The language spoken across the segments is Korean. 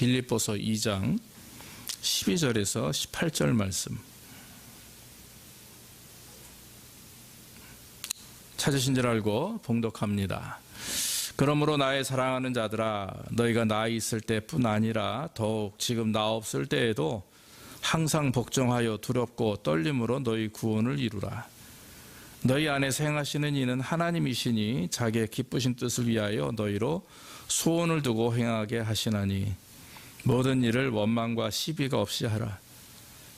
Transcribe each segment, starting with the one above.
빌립보서 2장 12절에서 18절 말씀. 찾으신 줄 알고 봉독합니다. 그러므로 나의 사랑하는 자들아 너희가 나 있을 때뿐 아니라 더욱 지금 나 없을 때에도 항상 복종하여 두렵고 떨림으로 너희 구원을 이루라. 너희 안에서 행하시는 이는 하나님이시니 자기의 기쁘신 뜻을 위하여 너희로 소원을 두고 행하게 하시나니 모든 일을 원망과 시비가 없이 하라.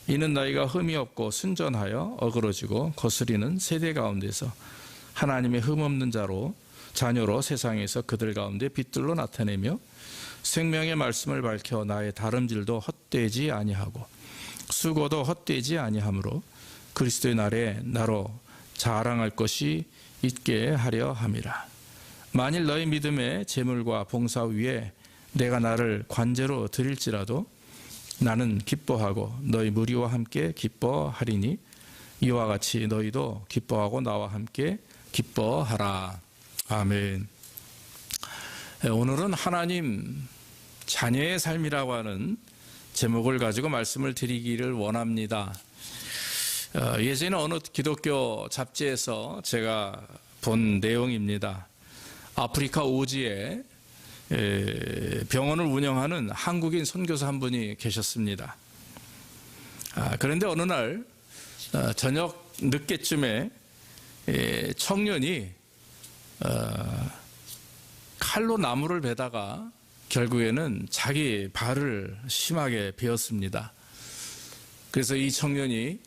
이는 너희가 흠이 없고 순전하여 어그러지고 거스리는 세대 가운데서 하나님의 흠 없는 자로 자녀로 세상에서 그들 가운데 빛들로 나타내며 생명의 말씀을 밝혀 나의 다름질도 헛되지 아니하고 수고도 헛되지 아니하므로 그리스도의 날에 나로 자랑할 것이 있게 하려 함이라. 만일 너희 믿음의 재물과 봉사 위에 내가 나를 관제로 드릴지라도 나는 기뻐하고 너희 무리와 함께 기뻐하리니 이와 같이 너희도 기뻐하고 나와 함께 기뻐하라. 아멘. 네, 오늘은 하나님 자녀의 삶이라고 하는 제목을 가지고 말씀을 드리기를 원합니다. 어, 예전에 어느 기독교 잡지에서 제가 본 내용입니다. 아프리카 오지에 병원을 운영하는 한국인 선교사 한 분이 계셨습니다. 아, 그런데 어느 날 어, 저녁 늦게쯤에 청년이 어, 칼로 나무를 베다가 결국에는 자기 발을 심하게 베었습니다. 그래서 이 청년이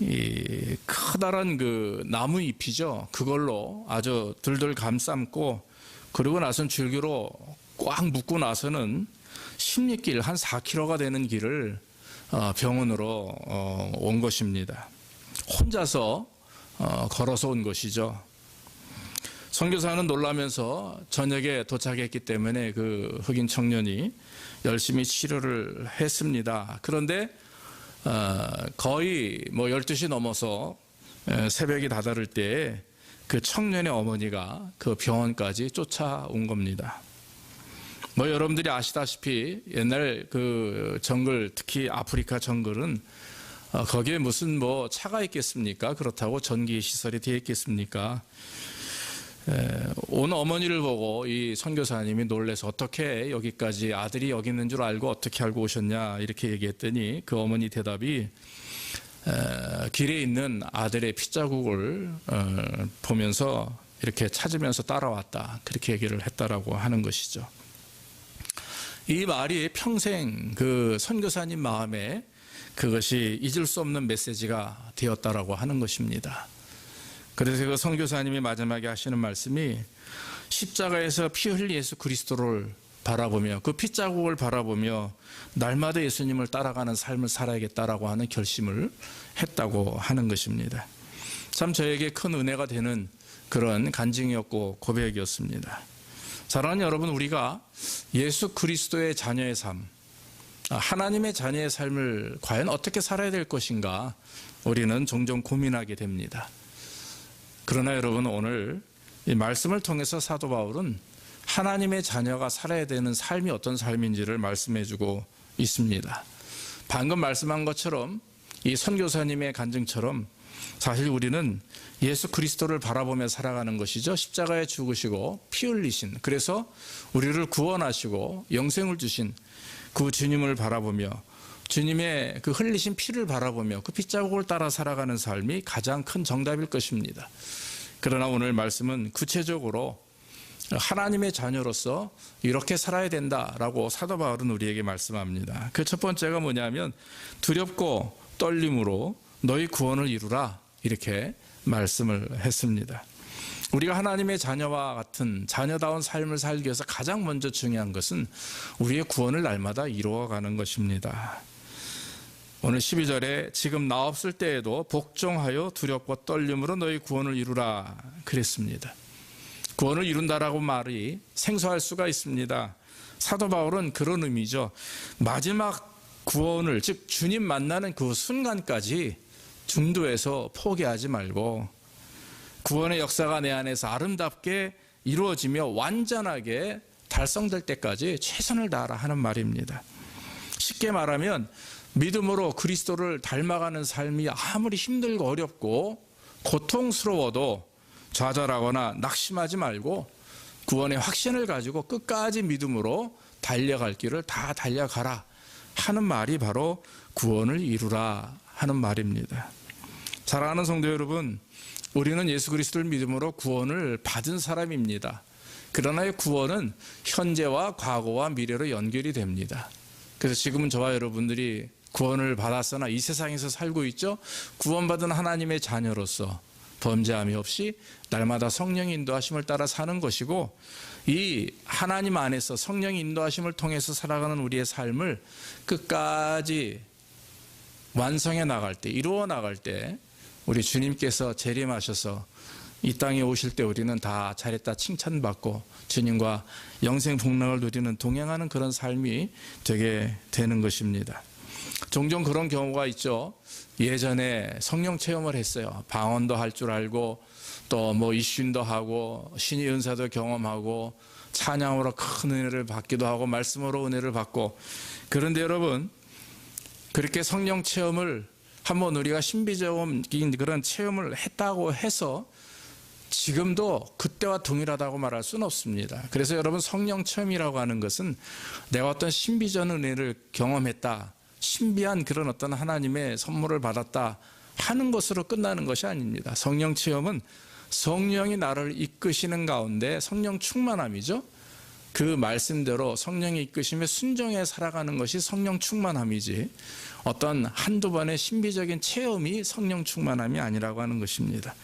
이 커다란 그 나무 잎이죠. 그걸로 아주 둘둘 감싸고 그리고 나선 줄기로 꽉 묶고 나서는 십리길 한 4km가 되는 길을 어, 병원으로 어, 온 것입니다. 혼자서 어, 걸어서 온 것이죠. 선교사는 놀라면서 저녁에 도착했기 때문에 그 흑인 청년이 열심히 치료를 했습니다. 그런데 거의 뭐 12시 넘어서 새벽이 다다를 때에 그 청년의 어머니가 그 병원까지 쫓아온 겁니다. 뭐 여러분들이 아시다시피 옛날 그 정글 특히 아프리카 정글은 어, 거기에 무슨 뭐 차가 있겠습니까? 그렇다고 전기 시설이 되어 있겠습니까? 온 어머니를 보고 이 선교사님이 놀래서 어떻게 여기까지 아들이 여기 있는 줄 알고 어떻게 알고 오셨냐 이렇게 얘기했더니 그 어머니 대답이 길에 있는 아들의 핏자국을 어, 보면서 이렇게 찾으면서 따라왔다 그렇게 얘기를 했다라고 하는 것이죠. 이 말이 평생 그 선교사님 마음에 그것이 잊을 수 없는 메시지가 되었다라고 하는 것입니다. 그래서 그 선교사님이 마지막에 하시는 말씀이 십자가에서 피 흘린 예수 그리스도를 바라보며 그 핏자국을 바라보며 날마다 예수님을 따라가는 삶을 살아야겠다라고 하는 결심을 했다고 하는 것입니다. 참 저에게 큰 은혜가 되는 그런 간증이었고 고백이었습니다. 사랑하는 여러분, 우리가 예수 그리스도의 자녀의 삶, 하나님의 자녀의 삶을 과연 어떻게 살아야 될 것인가 우리는 종종 고민하게 됩니다. 그러나 여러분 오늘 이 말씀을 통해서 사도 바울은 하나님의 자녀가 살아야 되는 삶이 어떤 삶인지를 말씀해 주고 있습니다. 방금 말씀한 것처럼 이 선교사님의 간증처럼 사실 우리는 예수 그리스도를 바라보며 살아가는 것이죠. 십자가에 죽으시고 피 흘리신 그래서 우리를 구원하시고 영생을 주신 그 주님을 바라보며 주님의 그 흘리신 피를 바라보며 그 핏자국을 따라 살아가는 삶이 가장 큰 정답일 것입니다. 그러나 오늘 말씀은 구체적으로 하나님의 자녀로서 이렇게 살아야 된다라고 사도 바울은 우리에게 말씀합니다. 그 첫 번째가 뭐냐면 두렵고 떨림으로 너희 구원을 이루라 이렇게 말씀을 했습니다. 우리가 하나님의 자녀와 같은 자녀다운 삶을 살기 위해서 가장 먼저 중요한 것은 우리의 구원을 날마다 이루어가는 것입니다. 오늘 12절에 지금 나 없을 때에도 복종하여 두렵고 떨림으로 너희 구원을 이루라 그랬습니다. 구원을 이룬다라고 말이 생소할 수가 있습니다. 사도 바울은 그런 의미죠. 마지막 구원을 즉 주님 만나는 그 순간까지 중도에서 포기하지 말고 구원의 역사가 내 안에서 아름답게 이루어지며 완전하게 달성될 때까지 최선을 다하라 하는 말입니다. 쉽게 말하면 믿음으로 그리스도를 닮아가는 삶이 아무리 힘들고 어렵고 고통스러워도 좌절하거나 낙심하지 말고 구원의 확신을 가지고 끝까지 믿음으로 달려갈 길을 다 달려가라 하는 말이 바로 구원을 이루라 하는 말입니다. 사랑하는 성도 여러분, 우리는 예수 그리스도를 믿음으로 구원을 받은 사람입니다. 그러나 이 구원은 현재와 과거와 미래로 연결이 됩니다. 그래서 지금은 저와 여러분들이 구원을 받았으나 이 세상에서 살고 있죠. 구원받은 하나님의 자녀로서 범죄함이 없이 날마다 성령의 인도하심을 따라 사는 것이고 이 하나님 안에서 성령의 인도하심을 통해서 살아가는 우리의 삶을 끝까지 완성해 나갈 때, 이루어 나갈 때 우리 주님께서 재림하셔서 이 땅에 오실 때 우리는 다 잘했다 칭찬받고 주님과 영생 복락을 누리는 동행하는 그런 삶이 되게 되는 것입니다. 종종 그런 경우가 있죠. 예전에 성령 체험을 했어요. 방언도 할 줄 알고 또 뭐 이신도 하고 신의 은사도 경험하고 찬양으로 큰 은혜를 받기도 하고 말씀으로 은혜를 받고 그런데 여러분 그렇게 성령 체험을 한번 우리가 신비적인 그런 체험을 했다고 해서 지금도 그때와 동일하다고 말할 수는 없습니다. 그래서 여러분 성령 체험이라고 하는 것은 내가 어떤 신비전 은혜를 경험했다. 신비한 그런 어떤 하나님의 선물을 받았다 하는 것으로 끝나는 것이 아닙니다. 성령 체험은 성령이 나를 이끄시는 가운데 성령 충만함이죠. 그 말씀대로 성령의 이끄심에 순종해 살아가는 것이 성령 충만함이지 어떤 한두 번의 신비적인 체험이 성령 충만함이 아니라고 하는 것입니다.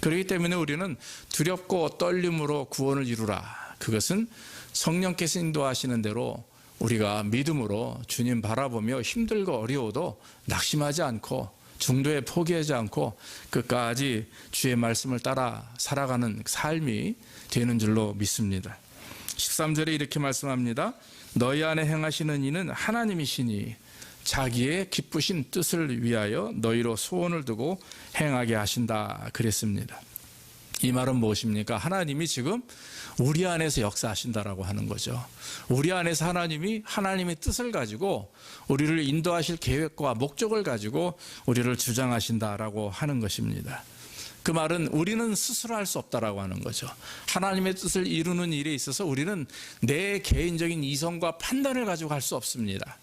그렇기 때문에 우리는 두렵고 떨림으로 구원을 이루라. 그것은 성령께서 인도하시는 대로 우리가 믿음으로 주님 바라보며 힘들고 어려워도 낙심하지 않고 중도에 포기하지 않고 끝까지 주의 말씀을 따라 살아가는 삶이 되는 줄로 믿습니다. 13절에 이렇게 말씀합니다. 너희 안에 행하시는 이는 하나님이시니 자기의 기쁘신 뜻을 위하여 너희로 소원을 두고 행하게 하신다 그랬습니다. 이 말은 무엇입니까? 하나님이 지금 우리 안에서 역사하신다라고 하는 거죠. 우리 안에서 하나님이 하나님의 뜻을 가지고 우리를 인도하실 계획과 목적을 가지고 우리를 주장하신다라고 하는 것입니다. 그 말은 우리는 스스로 할 수 없다라고 하는 거죠. 하나님의 뜻을 이루는 일에 있어서 우리는 내 개인적인 이성과 판단을 가지고 할 수 없습니다.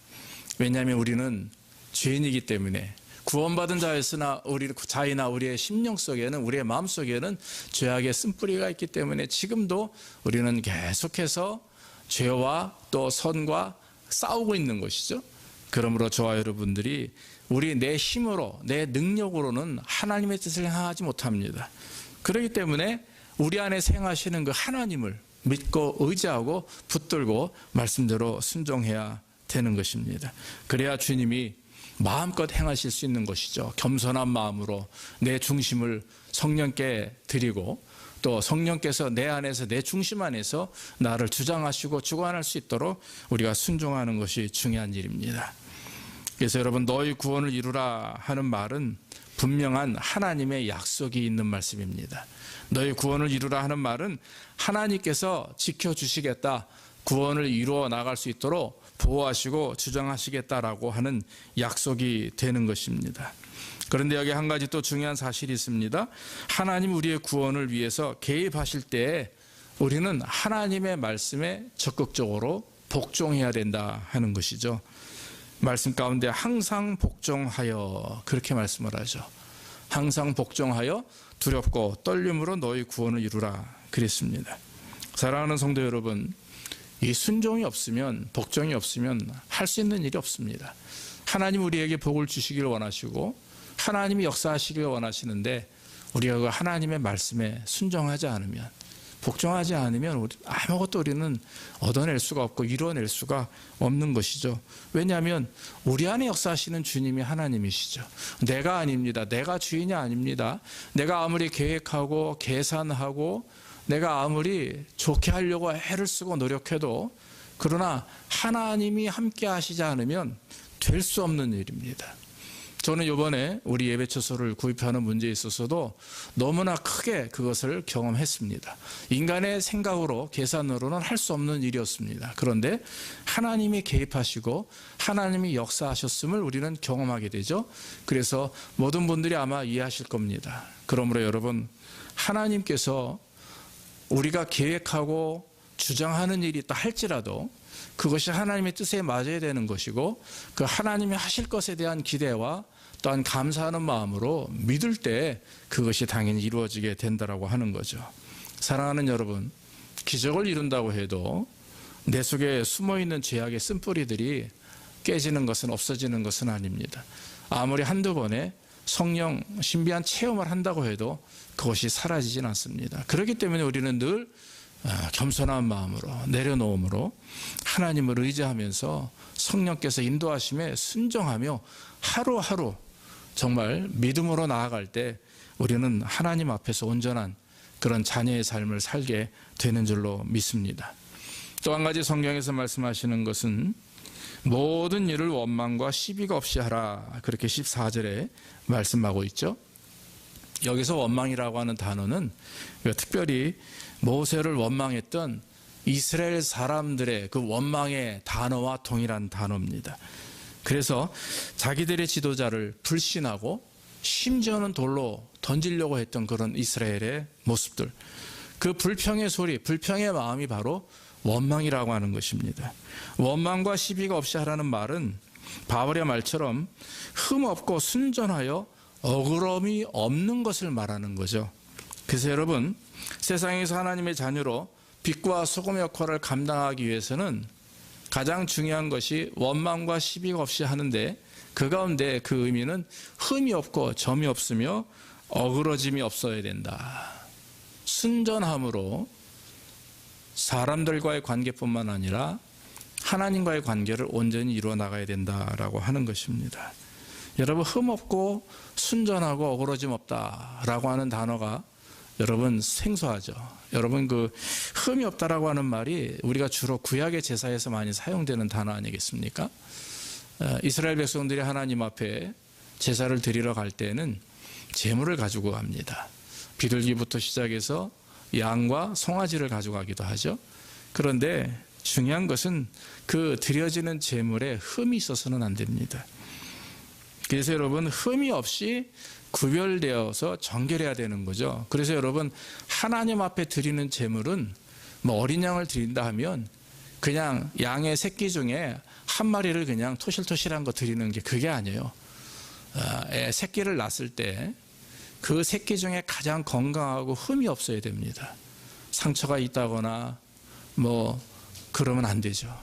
왜냐하면 우리는 죄인이기 때문에 구원받은 자였으나 우리 자이나 우리의 심령 속에는 우리의 마음 속에는 죄악의 쓴뿌리가 있기 때문에 지금도 우리는 계속해서 죄와 또 선과 싸우고 있는 것이죠. 그러므로 저와 여러분들이 우리 내 힘으로 내 능력으로는 하나님의 뜻을 행하지 못합니다. 그렇기 때문에 우리 안에 생하시는 그 하나님을 믿고 의지하고 붙들고 말씀대로 순종해야 되는 것입니다. 그래야 주님이 마음껏 행하실 수 있는 것이죠. 겸손한 마음으로 내 중심을 성령께 드리고 또 성령께서 내 안에서 내 중심 안에서 나를 주장하시고 주관할 수 있도록 우리가 순종하는 것이 중요한 일입니다. 그래서 여러분 너희 구원을 이루라 하는 말은 분명한 하나님의 약속이 있는 말씀입니다. 너희 구원을 이루라 하는 말은 하나님께서 지켜주시겠다. 구원을 이루어 나갈 수 있도록 보호하시고 주장하시겠다라고 하는 약속이 되는 것입니다. 그런데 여기 한 가지 또 중요한 사실이 있습니다. 하나님 우리의 구원을 위해서 개입하실 때 우리는 하나님의 말씀에 적극적으로 복종해야 된다 하는 것이죠. 말씀 가운데 항상 복종하여 그렇게 말씀을 하죠. 항상 복종하여 두렵고 떨림으로 너희 구원을 이루라 그랬습니다. 사랑하는 성도 여러분, 이 순종이 없으면 복종이 없으면 할 수 있는 일이 없습니다. 하나님 우리에게 복을 주시기를 원하시고 하나님이 역사하시기를 원하시는데 우리가 그 하나님의 말씀에 순종하지 않으면 복종하지 않으면 우리 아무것도 우리는 얻어낼 수가 없고 이루어낼 수가 없는 것이죠. 왜냐하면 우리 안에 역사하시는 주님이 하나님이시죠. 내가 아닙니다. 내가 주인이 아닙니다. 내가 아무리 계획하고 계산하고 내가 아무리 좋게 하려고 애를 쓰고 노력해도 그러나 하나님이 함께 하시지 않으면 될 수 없는 일입니다. 저는 이번에 우리 예배처소를 구입하는 문제에 있어서도 너무나 크게 그것을 경험했습니다. 인간의 생각으로 계산으로는 할 수 없는 일이었습니다. 그런데 하나님이 개입하시고 하나님이 역사하셨음을 우리는 경험하게 되죠. 그래서 모든 분들이 아마 이해하실 겁니다. 그러므로 여러분 하나님께서 우리가 계획하고 주장하는 일이 있다 할지라도 그것이 하나님의 뜻에 맞아야 되는 것이고 그 하나님이 하실 것에 대한 기대와 또한 감사하는 마음으로 믿을 때 그것이 당연히 이루어지게 된다라고 하는 거죠. 사랑하는 여러분, 기적을 이룬다고 해도 내 속에 숨어 있는 죄악의 쓴뿌리들이 깨지는 것은 없어지는 것은 아닙니다. 아무리 한두 번에 성령 신비한 체험을 한다고 해도 그것이 사라지진 않습니다. 그렇기 때문에 우리는 늘 아, 겸손한 마음으로 내려놓음으로 하나님을 의지하면서 성령께서 인도하심에 순종하며 하루하루 정말 믿음으로 나아갈 때 우리는 하나님 앞에서 온전한 그런 자녀의 삶을 살게 되는 줄로 믿습니다. 또 한 가지 성경에서 말씀하시는 것은 모든 일을 원망과 시비가 없이 하라. 그렇게 14절에 말씀하고 있죠. 여기서 원망이라고 하는 단어는 특별히 모세를 원망했던 이스라엘 사람들의 그 원망의 단어와 동일한 단어입니다. 그래서 자기들의 지도자를 불신하고 심지어는 돌로 던지려고 했던 그런 이스라엘의 모습들. 그 불평의 소리, 불평의 마음이 바로 원망이라고 하는 것입니다. 원망과 시비가 없이 하라는 말은 바울의 말처럼 흠 없고 순전하여 억울함이 없는 것을 말하는 거죠. 그래서 여러분, 세상에서 하나님의 자녀로 빛과 소금의 역할을 감당하기 위해서는 가장 중요한 것이 원망과 시비가 없이 하는데 그 가운데 그 의미는 흠이 없고 점이 없으며 어그러짐이 없어야 된다. 순전함으로 사람들과의 관계뿐만 아니라 하나님과의 관계를 온전히 이루어 나가야 된다라고 하는 것입니다. 여러분 흠 없고 순전하고 어그러짐 없다라고 하는 단어가 여러분 생소하죠. 여러분 그 흠이 없다라고 하는 말이 우리가 주로 구약의 제사에서 많이 사용되는 단어 아니겠습니까? 어, 이스라엘 백성들이 하나님 앞에 제사를 드리러 갈 때는 제물을 가지고 갑니다. 비둘기부터 시작해서 양과 송아지를 가져가기도 하죠. 그런데 중요한 것은 그 드려지는 제물에 흠이 있어서는 안 됩니다. 그래서 여러분 흠이 없이 구별되어서 정결해야 되는 거죠. 그래서 여러분 하나님 앞에 드리는 제물은 뭐 어린 양을 드린다 하면 그냥 양의 새끼 중에 한 마리를 그냥 토실토실한 거 드리는 게 그게 아니에요. 아, 애 새끼를 낳았을 때 그 새끼 중에 가장 건강하고 흠이 없어야 됩니다. 상처가 있다거나 뭐 그러면 안 되죠.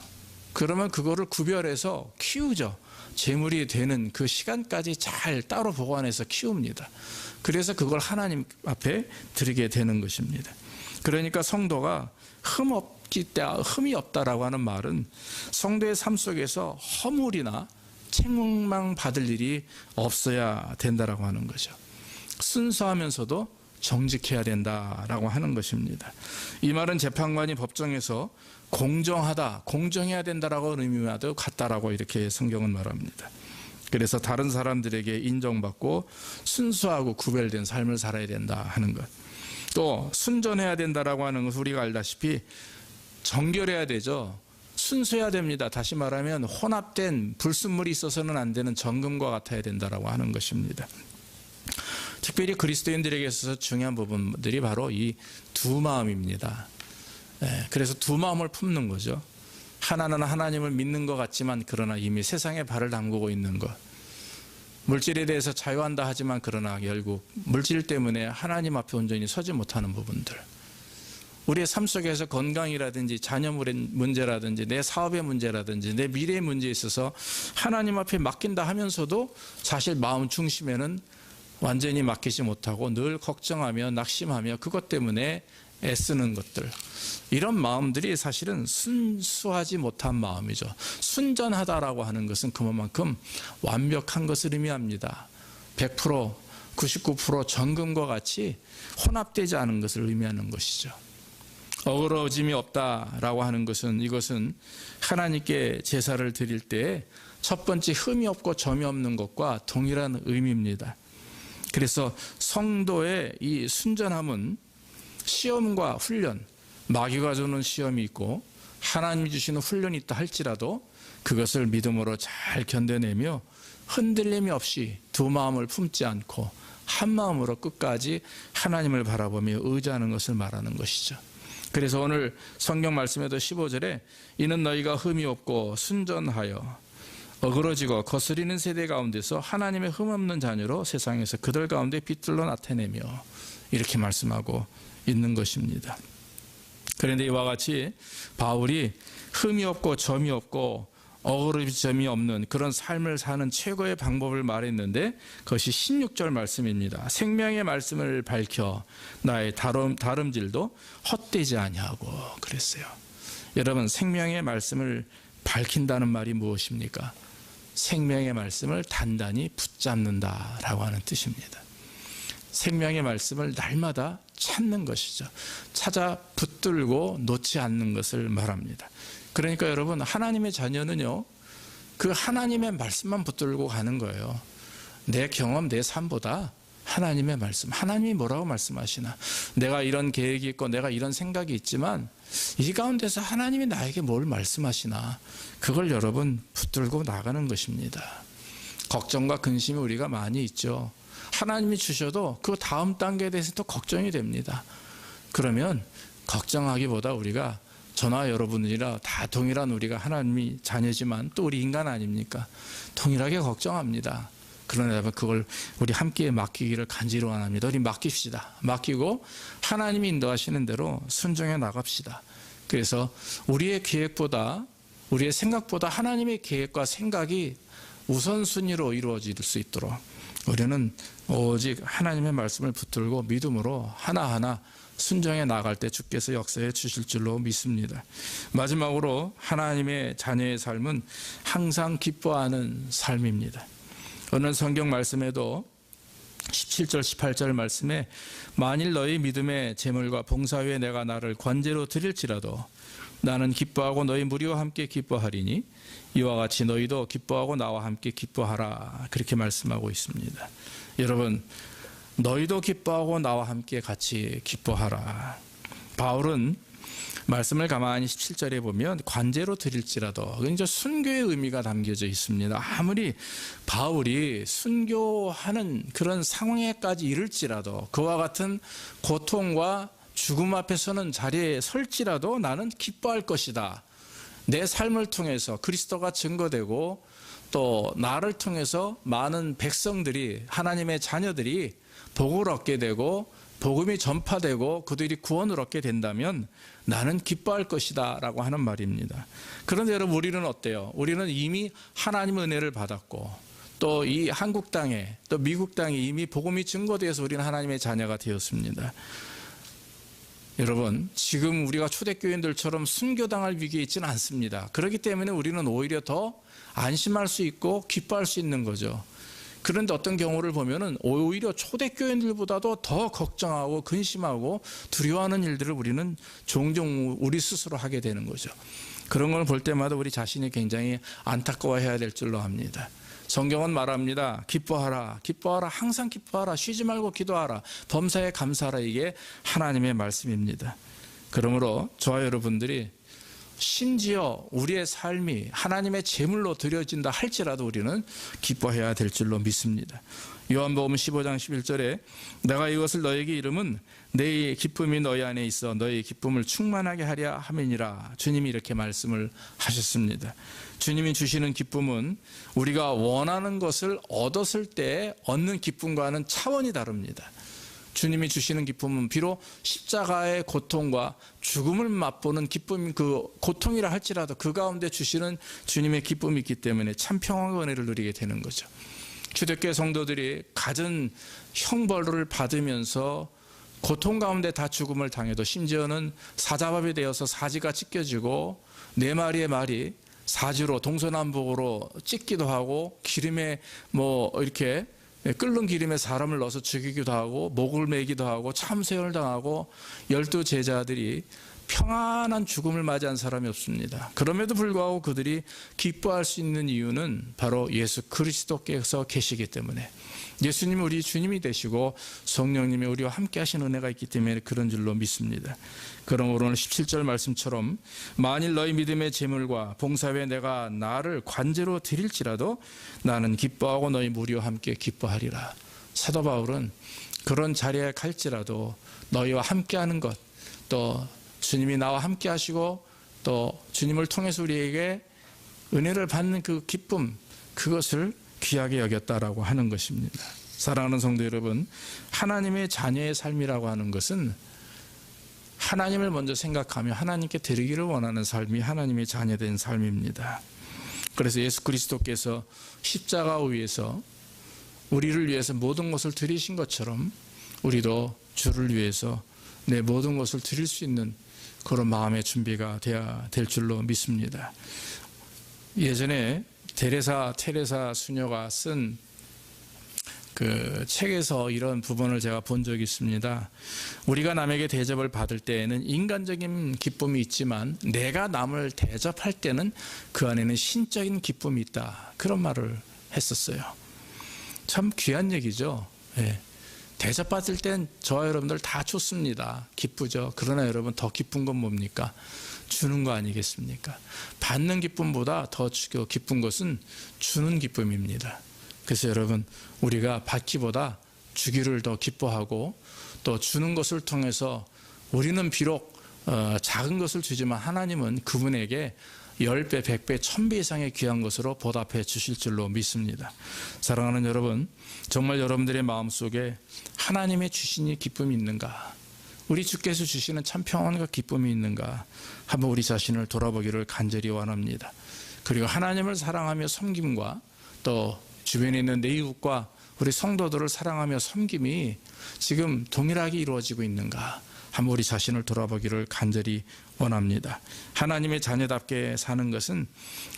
그러면 그거를 구별해서 키우죠. 재물이 되는 그 시간까지 잘 따로 보관해서 키웁니다. 그래서 그걸 하나님 앞에 드리게 되는 것입니다. 그러니까 성도가 흠 없기 때 흠이 없다라고 하는 말은 성도의 삶 속에서 허물이나 책망 받을 일이 없어야 된다라고 하는 거죠. 순수하면서도 정직해야 된다라고 하는 것입니다. 이 말은 재판관이 법정에서 공정하다, 공정해야 된다라고 의미와도 같다라고 이렇게 성경은 말합니다. 그래서 다른 사람들에게 인정받고 순수하고 구별된 삶을 살아야 된다 하는 것. 또 순전해야 된다라고 하는 것을 우리가 알다시피 정결해야 되죠. 순수해야 됩니다. 다시 말하면 혼합된 불순물이 있어서는 안 되는 정금과 같아야 된다라고 하는 것입니다. 특별히 그리스도인들에게 있어서 중요한 부분들이 바로 이 두 마음입니다. 예, 그래서 두 마음을 품는 거죠. 하나는 하나님을 믿는 것 같지만 그러나 이미 세상에 발을 담그고 있는 것. 물질에 대해서 자유한다 하지만 그러나 결국 물질 때문에 하나님 앞에 온전히 서지 못하는 부분들. 우리의 삶 속에서 건강이라든지 자녀 문제라든지 내 사업의 문제라든지 내 미래의 문제에 있어서 하나님 앞에 맡긴다 하면서도 사실 마음 중심에는 완전히 맡기지 못하고 늘 걱정하며 낙심하며 그것 때문에 애쓰는 것들 이런 마음들이 사실은 순수하지 못한 마음이죠. 순전하다라고 하는 것은 그만큼 완벽한 것을 의미합니다. 100% 99% 정금과 같이 혼합되지 않은 것을 의미하는 것이죠. 어그러짐이 없다라고 하는 것은 이것은 하나님께 제사를 드릴 때 첫 번째 흠이 없고 점이 없는 것과 동일한 의미입니다. 그래서 성도의 이 순전함은 시험과 훈련, 마귀가 주는 시험이 있고 하나님이 주시는 훈련이 있다 할지라도 그것을 믿음으로 잘 견뎌내며 흔들림이 없이 두 마음을 품지 않고 한 마음으로 끝까지 하나님을 바라보며 의지하는 것을 말하는 것이죠. 그래서 오늘 성경 말씀에도 15절에 이는 너희가 흠이 없고 순전하여 어그러지고 거스리는 세대 가운데서 하나님의 흠 없는 자녀로 세상에서 그들 가운데 빛들로 나타내며 이렇게 말씀하고 있는 것입니다. 그런데 이와 같이 바울이 흠이 없고 점이 없고 어그러짐이 없는 그런 삶을 사는 최고의 방법을 말했는데 그것이 16절 말씀입니다. 생명의 말씀을 밝혀 나의 다름, 다름질도 헛되지 아니하고 그랬어요. 여러분 생명의 말씀을 밝힌다는 말이 무엇입니까? 생명의 말씀을 단단히 붙잡는다라고 하는 뜻입니다. 생명의 말씀을 날마다 찾는 것이죠. 찾아 붙들고 놓지 않는 것을 말합니다. 그러니까 여러분 하나님의 자녀는요. 그 하나님의 말씀만 붙들고 가는 거예요. 내 경험, 내 삶보다 하나님의 말씀, 하나님이 뭐라고 말씀하시나. 내가 이런 계획이 있고 내가 이런 생각이 있지만 이 가운데서 하나님이 나에게 뭘 말씀하시나. 그걸 여러분 붙들고 나가는 것입니다. 걱정과 근심이 우리가 많이 있죠. 하나님이 주셔도 그 다음 단계에 대해서 또 걱정이 됩니다. 그러면 걱정하기보다 우리가 저나 여러분이라 다 동일한 우리가 하나님이 자녀지만 또 우리 인간 아닙니까? 동일하게 걱정합니다. 그러나 그걸 우리 함께 맡기기를 간절히 원합니다. 우리 맡깁시다. 맡기고 하나님이 인도하시는 대로 순종해 나갑시다. 그래서 우리의 계획보다 우리의 생각보다 하나님의 계획과 생각이 우선순위로 이루어질 수 있도록 우리는 오직 하나님의 말씀을 붙들고 믿음으로 하나하나 순정해 나갈 때 주께서 역사해 주실 줄로 믿습니다. 마지막으로 하나님의 자녀의 삶은 항상 기뻐하는 삶입니다. 오늘 성경 말씀에도 17절 18절 말씀에 만일 너희 믿음의 재물과 봉사 위에 내가 나를 관제로 드릴지라도 나는 기뻐하고 너희 무리와 함께 기뻐하리니 이와 같이 너희도 기뻐하고 나와 함께 기뻐하라 그렇게 말씀하고 있습니다. 여러분 너희도 기뻐하고 나와 함께 같이 기뻐하라. 바울은 말씀을 가만히 17절에 보면 관제로 드릴지라도 이제 순교의 의미가 담겨져 있습니다. 아무리 바울이 순교하는 그런 상황에까지 이를지라도 그와 같은 고통과 죽음 앞에서는 자리에 설지라도 나는 기뻐할 것이다. 내 삶을 통해서 그리스도가 증거되고 또 나를 통해서 많은 백성들이 하나님의 자녀들이 복을 얻게 되고 복음이 전파되고 그들이 구원을 얻게 된다면 나는 기뻐할 것이다 라고 하는 말입니다. 그런데 여러분 우리는 어때요? 우리는 이미 하나님의 은혜를 받았고 또 이 한국 땅에 또 미국 땅에 이미 복음이 증거되어서 우리는 하나님의 자녀가 되었습니다. 여러분 지금 우리가 초대교인들처럼 순교당할 위기에 있지는 않습니다. 그렇기 때문에 우리는 오히려 더 안심할 수 있고 기뻐할 수 있는 거죠. 그런데 어떤 경우를 보면은 오히려 초대교인들보다도 더 걱정하고 근심하고 두려워하는 일들을 우리는 종종 우리 스스로 하게 되는 거죠. 그런 걸 볼 때마다 우리 자신이 굉장히 안타까워해야 될 줄로 합니다. 성경은 말합니다. 기뻐하라, 기뻐하라, 항상 기뻐하라, 쉬지 말고 기도하라, 범사에 감사하라. 이게 하나님의 말씀입니다. 그러므로 저와 여러분들이 심지어 우리의 삶이 하나님의 제물로 드려진다 할지라도 우리는 기뻐해야 될 줄로 믿습니다. 요한복음 15장 11절에 내가 이것을 너에게 이름은 내 기쁨이 너희 안에 있어 너희 기쁨을 충만하게 하려 함이니라 주님이 이렇게 말씀을 하셨습니다. 주님이 주시는 기쁨은 우리가 원하는 것을 얻었을 때 얻는 기쁨과는 차원이 다릅니다. 주님이 주시는 기쁨은 비록 십자가의 고통과 죽음을 맛보는 기쁨, 그 고통이라 할지라도 그 가운데 주시는 주님의 기쁨이 있기 때문에 참 평화의 은혜를 누리게 되는 거죠. 주택교 성도들이 갖은 형벌을 받으면서 고통 가운데 다 죽음을 당해도 심지어는 사자밥이 되어서 사지가 찢겨지고 네 마리의 말이 사지로 동서남북으로 찢기도 하고 기름에 뭐 이렇게 끓는 기름에 사람을 넣어서 죽이기도 하고 목을 매기도 하고 참세열 당하고 열두 제자들이 평안한 죽음을 맞이한 사람이 없습니다. 그럼에도 불구하고 그들이 기뻐할 수 있는 이유는 바로 예수 그리스도께서 계시기 때문에 예수님이 우리 주님이 되시고 성령님이 우리와 함께 하신 은혜가 있기 때문에 그런 줄로 믿습니다. 그럼 오늘 17절 말씀처럼 만일 너희 믿음의 재물과 봉사에 내가 나를 관제로 드릴지라도 나는 기뻐하고 너희 무리와 함께 기뻐하리라. 사도 바울은 그런 자리에 갈지라도 너희와 함께하는 것, 또 주님이 나와 함께 하시고 또 주님을 통해서 우리에게 은혜를 받는 그 기쁨, 그것을 귀하게 여겼다라고 하는 것입니다. 사랑하는 성도 여러분, 하나님의 자녀의 삶이라고 하는 것은 하나님을 먼저 생각하며 하나님께 드리기를 원하는 삶이 하나님의 자녀된 삶입니다. 그래서 예수 그리스도께서 십자가 위에서 우리를 위해서 모든 것을 드리신 것처럼 우리도 주를 위해서 내 모든 것을 드릴 수 있는 그런 마음의 준비가 되어야 될 줄로 믿습니다. 예전에 테레사 테레사 수녀가 쓴 그 책에서 이런 부분을 제가 본 적이 있습니다. 우리가 남에게 대접을 받을 때에는 인간적인 기쁨이 있지만 내가 남을 대접할 때는 그 안에는 신적인 기쁨이 있다. 그런 말을 했었어요. 참 귀한 얘기죠. 예. 대접받을 땐 저와 여러분들 다 좋습니다. 기쁘죠. 그러나 여러분 더 기쁜 건 뭡니까? 주는 거 아니겠습니까? 받는 기쁨보다 더 기쁜 것은 주는 기쁨입니다. 그래서 여러분 우리가 받기보다 주기를 더 기뻐하고 또 주는 것을 통해서 우리는 비록 어, 작은 것을 주지만 하나님은 그분에게 10배, 100배, 1000배 이상의 귀한 것으로 보답해 주실 줄로 믿습니다. 사랑하는 여러분, 정말 여러분들의 마음속에 하나님의 주신이 기쁨이 있는가? 우리 주께서 주시는 참 평안과 기쁨이 있는가? 한번 우리 자신을 돌아보기를 간절히 원합니다. 그리고 하나님을 사랑하며 섬김과 또 주변에 있는 내 이웃과 우리 성도들을 사랑하며 섬김이 지금 동일하게 이루어지고 있는가? 한번 우리 자신을 돌아보기를 간절히 원합니다. 하나님의 자녀답게 사는 것은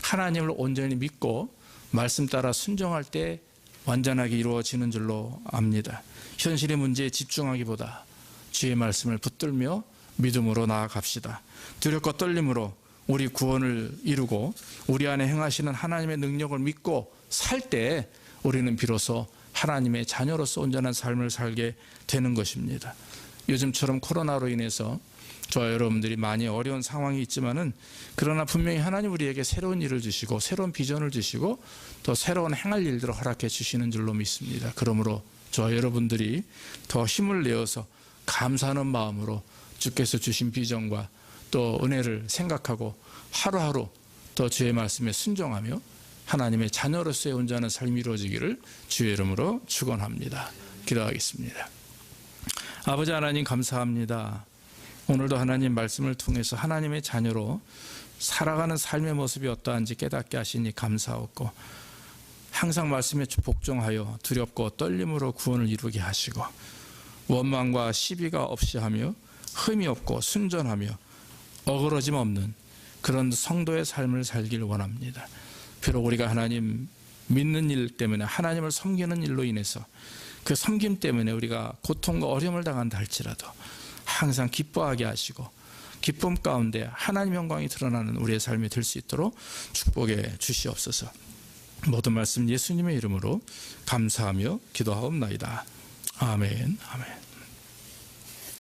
하나님을 온전히 믿고 말씀 따라 순종할 때 완전하게 이루어지는 줄로 압니다. 현실의 문제에 집중하기보다 주의 말씀을 붙들며 믿음으로 나아갑시다. 두렵고 떨림으로 우리 구원을 이루고 우리 안에 행하시는 하나님의 능력을 믿고 살 때 우리는 비로소 하나님의 자녀로서 온전한 삶을 살게 되는 것입니다. 요즘처럼 코로나로 인해서 저와 여러분들이 많이 어려운 상황이 있지만은 그러나 분명히 하나님 우리에게 새로운 일을 주시고 새로운 비전을 주시고 또 새로운 행할 일들을 허락해 주시는 줄로 믿습니다. 그러므로 저와 여러분들이 더 힘을 내어서 감사하는 마음으로 주께서 주신 비전과 또 은혜를 생각하고 하루하루 더 주의 말씀에 순종하며 하나님의 자녀로서의 온전한 삶이 이루어지기를 주의 이름으로 축원합니다. 기도하겠습니다. 아버지 하나님 감사합니다. 오늘도 하나님 말씀을 통해서 하나님의 자녀로 살아가는 삶의 모습이 어떠한지 깨닫게 하시니 감사하고 항상 말씀에 복종하여 두렵고 떨림으로 구원을 이루게 하시고 원망과 시비가 없이 하며 흠이 없고 순전하며 어그러짐 없는 그런 성도의 삶을 살기를 원합니다. 비록 우리가 하나님 믿는 일 때문에 하나님을 섬기는 일로 인해서 그 섬김 때문에 우리가 고통과 어려움을 당한다 할지라도 항상 기뻐하게 하시고 기쁨 가운데 하나님 영광이 드러나는 우리의 삶이 될 수 있도록 축복해 주시옵소서. 모든 말씀 예수님의 이름으로 감사하며 기도하옵나이다. 아멘. 아멘.